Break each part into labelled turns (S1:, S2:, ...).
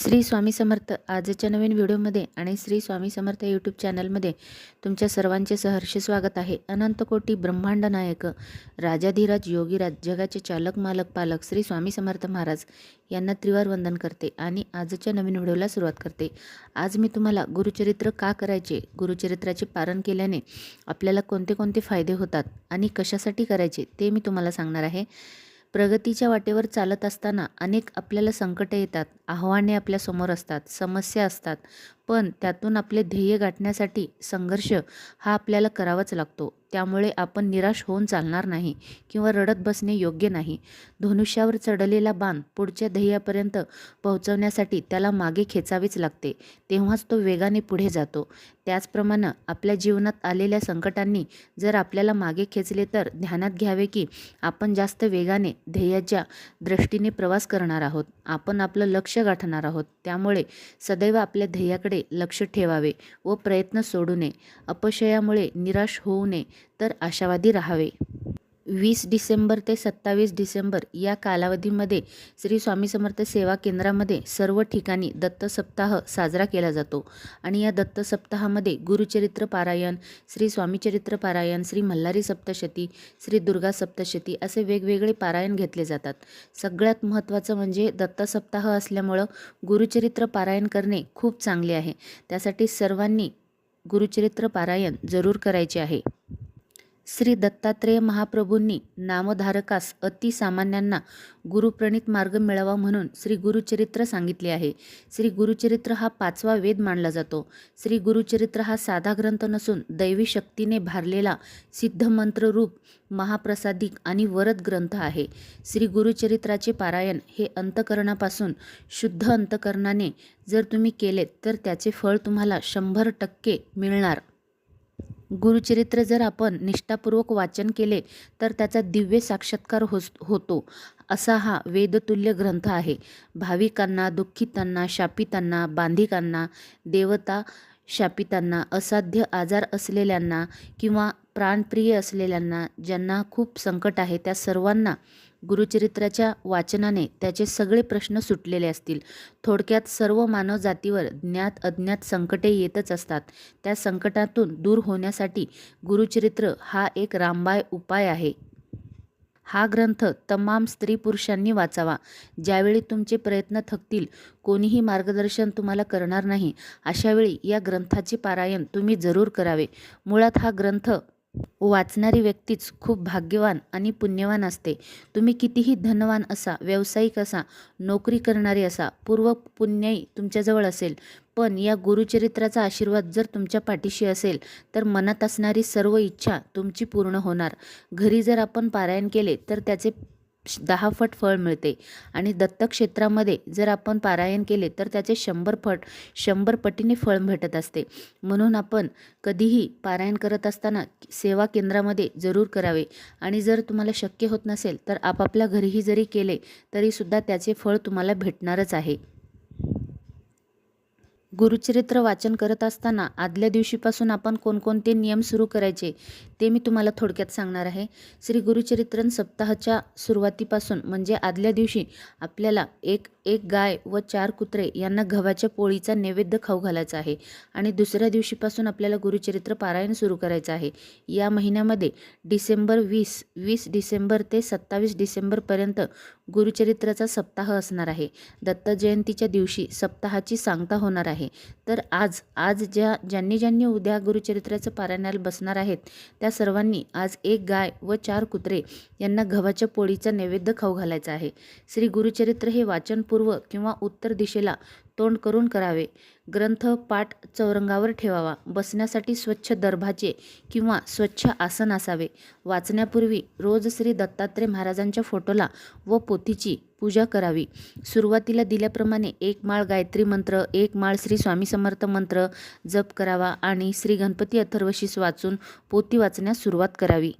S1: श्री स्वामी समर्थ आजच्या नवीन व्हिडिओमध्ये आणि श्री स्वामी समर्थ यूट्यूब चॅनलमध्ये तुमच्या सर्वांचे सहर्ष स्वागत आहे. अनंतकोटी ब्रह्मांड नायक राजाधिराज योगीराज जगाचे चालक मालक पालक श्री स्वामी समर्थ महाराज यांना त्रिवार वंदन करते आणि आजच्या नवीन व्हिडिओला सुरुवात करते. आज मी तुम्हाला गुरुचरित्र का करायचे गुरुचरित्राचे पारण केल्याने आपल्याला कोणते कोणते फायदे होतात आणि कशासाठी करायचे ते मी तुम्हाला सांगणार आहे. प्रगतीच्या वाटेवर चालत असताना अनेक आपल्याला संकटे येतात आव्हाने आपल्यासमोर असतात समस्या असतात. पण त्यातून आपले ध्येय गाठण्यासाठी संघर्ष हा आपल्याला करावाच लागतो. त्यामुळे आपण निराश होऊन चालणार नाही किंवा रडत बसणे योग्य नाही. धनुष्यावर चढलेला बाण पुढच्या ध्येयापर्यंत पोहोचवण्यासाठी त्याला मागे खेचावेच लागते. तेव्हाच तो वेगाने पुढे जातो. त्याचप्रमाणे आपल्या जीवनात आलेल्या संकटांनी जर आपल्याला मागे खेचले तर ध्यानात घ्यावे की आपण जास्त वेगाने ध्येयाच्या दृष्टीने प्रवास करणार आहोत. आपण आपलं लक्ष गाठणार आहोत. त्यामुळे सदैव आपल्या ध्येयाकडे लक्ष ठेवावे व प्रयत्न सोडू नये. अपशयामुळे निराश होऊ नये तर आशावादी राहावे. वीस डिसेंबर ते सत्तावीस डिसेंबर या कालावधीमध्ये श्री स्वामी समर्थ सेवा केंद्रामध्ये सर्व ठिकाणी दत्त सप्ताह साजरा केला जातो. आणि या दत्त सप्ताहामध्ये गुरुचरित्र पारायण श्री स्वामीचरित्र पारायण श्री मल्हारी सप्तशती श्री दुर्गा सप्तशती असे वेगवेगळे पारायण घेतले जातात. सगळ्यात महत्त्वाचं म्हणजे दत्त सप्ताह असल्यामुळं गुरुचरित्र पारायण करणे खूप चांगले आहे. त्यासाठी सर्वांनी गुरुचरित्र पारायण जरूर करायचे आहे. श्री दत्तात्रेय महाप्रभूंनी नामधारकास अतिसामान्यांना गुरुप्रणित मार्ग मिळावा म्हणून श्री गुरुचरित्र सांगितले आहे. श्री गुरुचरित्र हा पाचवा वेद मानला जातो. श्री गुरुचरित्र हा साधा ग्रंथ नसून दैवी शक्तीने भारलेला सिद्धमंत्ररूप महाप्रसादिक आणि वरद ग्रंथ आहे. श्री गुरुचरित्राचे पारायण हे अंतकरणापासून शुद्ध अंतकरणाने जर तुम्ही केलेत तर त्याचे फळ तुम्हाला शंभर टक्के मिळणार. गुरुचरित्र जर आपण निष्ठापूर्वक वाचन केले तर त्याचा दिव्य साक्षात्कार होस होतो. असा हा वेदतुल्य ग्रंथ आहे. भाविकांना दुःखितांना शापितांना बांधिकांना देवता शापितांना असाध्य आजार असलेल्यांना किंवा प्राणप्रिय असलेल्यांना ज्यांना खूप संकट आहे त्या सर्वांना गुरुचरित्राच्या वाचनाने त्याचे सगळे प्रश्न सुटलेले असतील. थोडक्यात सर्व मानव जातीवर ज्ञात अज्ञात संकटे येतच असतात. त्या संकटातून दूर होण्यासाठी गुरुचरित्र हा एक रामबाय उपाय आहे. हा ग्रंथ तमाम स्त्री पुरुषांनी वाचावा. ज्यावेळी तुमचे प्रयत्न थकतील कोणीही मार्गदर्शन तुम्हाला करणार नाही अशावेळी या ग्रंथाचे पारायण तुम्ही जरूर करावे. मुळात हा ग्रंथ वाचणारी व्यक्तीच खूप भाग्यवान आणि पुण्यवान असते. तुम्ही कितीही धनवान असा व्यावसायिक असा नोकरी करणारी असा पूर्व पुण्याई तुमच्याजवळ असेल. पण या गुरुचरित्राचा आशीर्वाद जर तुमच्या पाठीशी असेल तर मनात असणारी सर्व इच्छा तुमची पूर्ण होणार. घरी जर आपण पारायण केले तर त्याचे दहा फट फळ मिळते. आणि दत्तक्षेत्रामध्ये जर आपण पारायण केले तर त्याचे शंभर फट शंभर पटीने फळ भेटत असते. म्हणून आपण कधीही पारायण करत असताना सेवा केंद्रामध्ये जरूर करावे. आणि जर तुम्हाला शक्य होत नसेल तर आपापल्या घरीही जरी केले तरीसुद्धा त्याचे फळ तुम्हाला भेटणारच आहे. गुरुचरित्र वाचन करत असताना आदल्या दिवशीपासून आपण कोणकोणते नियम सुरू करायचे? ते मी तुम्हाला थोडक्यात सांगणार आहे. श्री गुरुचरित्रन सप्ताहाच्या सुरुवातीपासून म्हणजे आदल्या दिवशी आपल्याला एक एक गाय व चार कुत्रे यांना गव्हाच्या पोळीचा नैवेद्य खाऊ घालायचा आहे. आणि दुसऱ्या दिवशीपासून आपल्याला गुरुचरित्र पारायण सुरू करायचं आहे. या महिन्यामध्ये डिसेंबर वीस वीस डिसेंबर ते सत्तावीस डिसेंबरपर्यंत गुरुचरित्राचा सप्ताह असणार आहे. दत्त जयंतीच्या दिवशी सप्ताहाची सांगता होणार आहे. तर आज आज ज्या ज्यांनी ज्यांनी उद्या गुरुचरित्राचं पारायणाला बसणार आहेत त्या सर्वांनी आज एक गाय व चार कुत्रे यांना गव्हाच्या पोळीचा नैवेद्य खाऊ घालायचा आहे. श्री गुरुचरित्र हे वाचनपूर्व किंवा उत्तर दिशेला तोंड करून करावे. ग्रंथ पाठ चौरंगावर ठेवावा. बसण्यासाठी स्वच्छ दर्भाचे किंवा स्वच्छ आसन असावे. वाचण्यापूर्वी रोज श्री दत्तात्रय महाराजांच्या फोटोला व पोथीची पूजा करावी. सुरुवातीला दिल्याप्रमाणे एक माळ गायत्री मंत्र एक माळ श्री स्वामी समर्थ मंत्र जप करावा आणि श्री गणपती अथर्वशीस वाचून पोथी वाचण्यास सुरुवात करावी.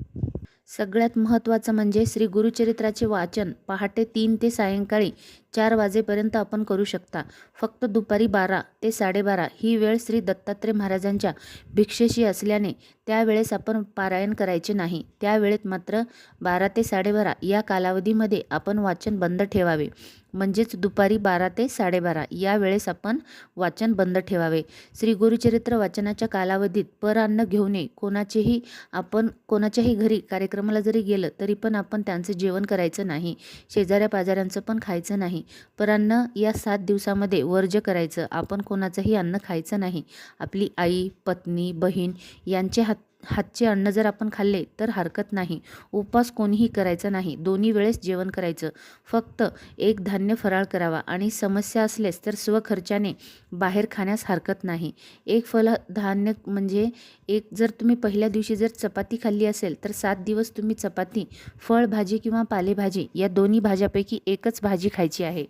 S1: सगळ्यात महत्त्वाचं म्हणजे श्री गुरुचरित्राचे वाचन पहाटे तीन ते सायंकाळी चार वाजेपर्यंत आपण करू शकता. फक्त दुपारी बारा ते साडेबारा ही वेळ श्री दत्तात्रय महाराजांच्या भिक्षेशी असल्याने त्यावेळेस आपण पारायण करायचे नाही. त्यावेळेत मात्र बारा ते साडेबारा या कालावधीमध्ये आपण वाचन बंद ठेवावे. म्हणजेच दुपारी बारा ते साडेबारा. या वेळेस आपण वाचन बंद ठेवावे. श्री गुरुचरित्र वाचनाच्या कालावधीत पर अन्न घेऊ नये कोणाचेही आपण कोणाच्याही घरी कार्यक्रमाला जरी गेलं तरी पण आपण त्यांचं जेवण करायचं नाही. शेजाऱ्या पाजाऱ्यांचं पण खायचं नाही. परान्न या सात दिवसामध्ये वर्ज करायचं. आपण कोणाचंही अन्न खायचं नाही. आपली आई पत्नी बहीण यांचे हात हातचे अन्न जर आपण खाल्ले तर हरकत नाही. उपवास कोणीही करायचा नाही. दोन्ही वेळेस जेवण करायचं. फक्त एक धान्य फराळ करावा आणि समस्या असल्यास तर स्वखर्चाने बाहेर खाण्यास हरकत नाही. एक फल धान्य म्हणजे एक जर तुम्ही पहिल्या दिवशी जर चपाती खाल्ली असेल तर सात दिवस तुम्ही चपाती फळ भाजी किंवा पालेभाजी या दोन्ही भाज्यापैकी एकच भाजी खायची आहे.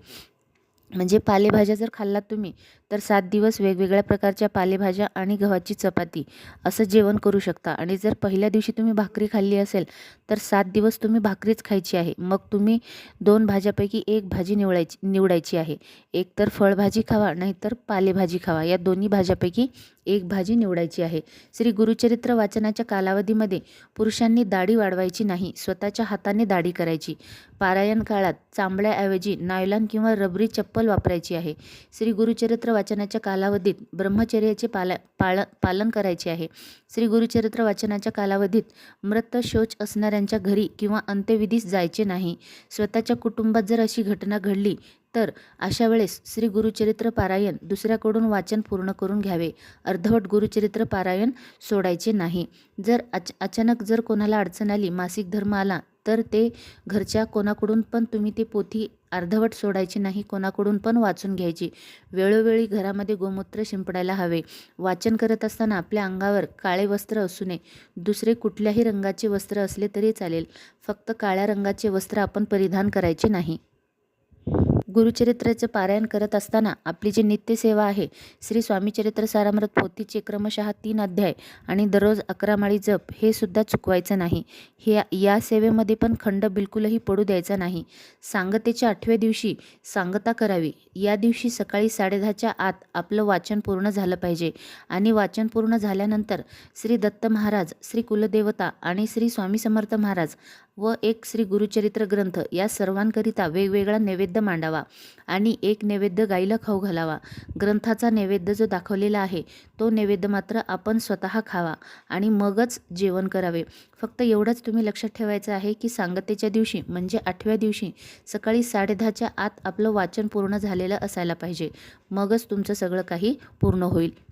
S1: म्हणजे पालेभाज्या जर खाल्लात तुम्ही तर सात दिवस वेगवेगळ्या प्रकारच्या पालेभाज्या आणि गव्हाची चपाती असं जेवण करू शकता. आणि जर पहिल्या दिवशी तुम्ही भाकरी खाल्ली असेल तर सात दिवस तुम्ही भाकरीच खायची आहे. मग तुम्ही दोन भाज्यापैकी एक भाजी निवडायची निवडायची आहे. एक तर फळभाजी खावा नाहीतर पालेभाजी खावा. या दोन्ही भाज्यापैकी एक भाजी निवडायची आहे. श्री गुरुचरित्र वाचनाच्या कालावधीमध्ये पुरुषांनी दाढी वाढवायची नाही स्वतःच्या हाताने दाढी करायची. पारायण काळात चांबड्याऐवजी नायलॉन किंवा रबरी चप्पल वापरायची आहे. श्री गुरुचरित्र वाचनाच्या कालावधीत ब्रह्मचर्याचे पाला पाळ पालन करायचे आहे. श्री गुरुचरित्र वाचनाच्या कालावधीत मृत शौच असणाऱ्यांच्या घरी किंवा अंत्यविधीस जायचे नाही. स्वतःच्या कुटुंबात जर अशी घटना घडली तर अशा वेळेस श्री गुरुचरित्र पारायण दुसऱ्याकडून वाचन पूर्ण करून घ्यावे. अर्धवट गुरुचरित्र पारायण सोडायचे नाही. जर अच अचानक जर कोणाला अडचण आली मासिक धर्म आला तर ते घरच्या कोणाकडून पण तुम्ही ते पोथी अर्धवट सोडायची नाही कोणाकडून पण वाचून घ्यायची. वेळोवेळी घरामध्ये गोमूत्र शिंपडायला हवे. वाचन करत असताना आपल्या अंगावर काळे वस्त्र असू नये. दुसरे कुठल्याही रंगाचे वस्त्र असले तरी चालेल. फक्त काळ्या रंगाचे वस्त्र आपण परिधान करायचे नाही. गुरुचरित्राचं पारायण करत असताना आपली जी नित्यसेवा आहे श्री स्वामीचरित्र सारामृत पोथीचे क्रमशः तीन अध्याय आणि दररोज अकरा माळी जप हे सुद्धा चुकवायचं नाही. हे या सेवेमध्ये पण खंड बिलकुलही पडू द्यायचा नाही. सांगतेच्या आठव्या दिवशी सांगता करावी. या दिवशी सकाळी साडेदहाच्या आत आपलं वाचन पूर्ण झालं पाहिजे आणि वाचन पूर्ण झाल्यानंतर श्री दत्त महाराज श्री कुलदेवता आणि श्री स्वामी समर्थ महाराज व एक श्री गुरुचरित्र ग्रंथ या सर्वांकरिता वेगवेगळा नैवेद्य मांडावा आणि एक नैवेद्य गाईला खाऊ घालावा. ग्रंथाचा नैवेद्य जो दाखवलेला आहे तो नैवेद्य मात्र आपण स्वतः खावा आणि मगच जेवण करावे. फक्त एवढंच तुम्ही लक्षात ठेवायचं आहे की सांगतेच्या दिवशी म्हणजे आठव्या दिवशी सकाळी साडेदहाच्या आत आपलं वाचन पूर्ण झालेलं असायला पाहिजे. मगच तुमचं सगळं काही पूर्ण होईल.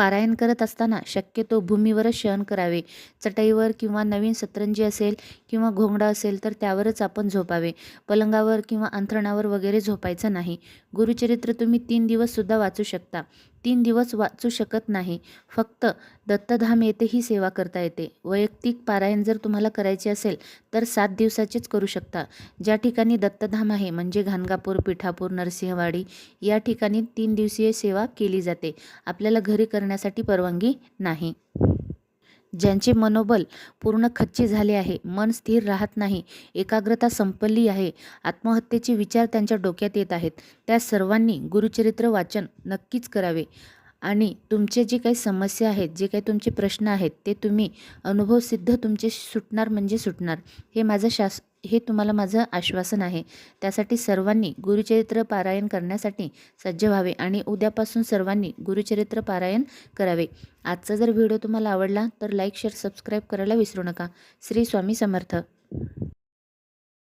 S1: पारायण करत असताना शक्यतो भूमीवरच शयन करावे. चटईवर किंवा नवीन सतरंजी असेल किंवा घोंगडा असेल तर त्यावरच आपण झोपावे. पलंगावर किंवा अंथरणावर वगैरे झोपायचं नाही. गुरुचरित्र तुम्ही तीन दिवससुद्धा वाचू शकता. तीन दिवस वाचू शकत नाही. फक्त दत्तधाम येथे ही सेवा करता येते. वैयक्तिक पारायण जर तुम्हाला करायचे असेल तर सात दिवसाचेच करू शकता. ज्या ठिकाणी दत्तधाम आहे म्हणजे घाणगापूर पिठापूर नरसिंहवाडी या ठिकाणी तीन दिवसीय सेवा केली जाते. आपल्याला घरी करण्यासाठी परवानगी नाही. ज्यांचे मनोबल पूर्ण खच्ची झाले आहे मन स्थिर राहत नाही एकाग्रता संपल्ली आहे आत्महत्येचे विचार त्यांच्या डोक्यात येत आहेत. त्या सर्वांनी गुरुचरित्र वाचन नक्कीच करावे. आणि तुमचे जे काही समस्या आहेत जे काही तुमचे प्रश्न आहेत ते तुम्ही अनुभवसिद्ध तुमचे सुटणार म्हणजे सुटणार. हे माझं शास हे तुम्हाला माझं आश्वासन आहे. त्यासाठी सर्वांनी गुरुचरित्र पारायण करण्यासाठी सज्ज व्हावे आणि उद्यापासून सर्वांनी गुरुचरित्र पारायण करावे. आजचा जर व्हिडिओ तुम्हाला आवडला तर लाईक शेअर सबस्क्राईब करायला विसरू नका. श्री स्वामी समर्थ.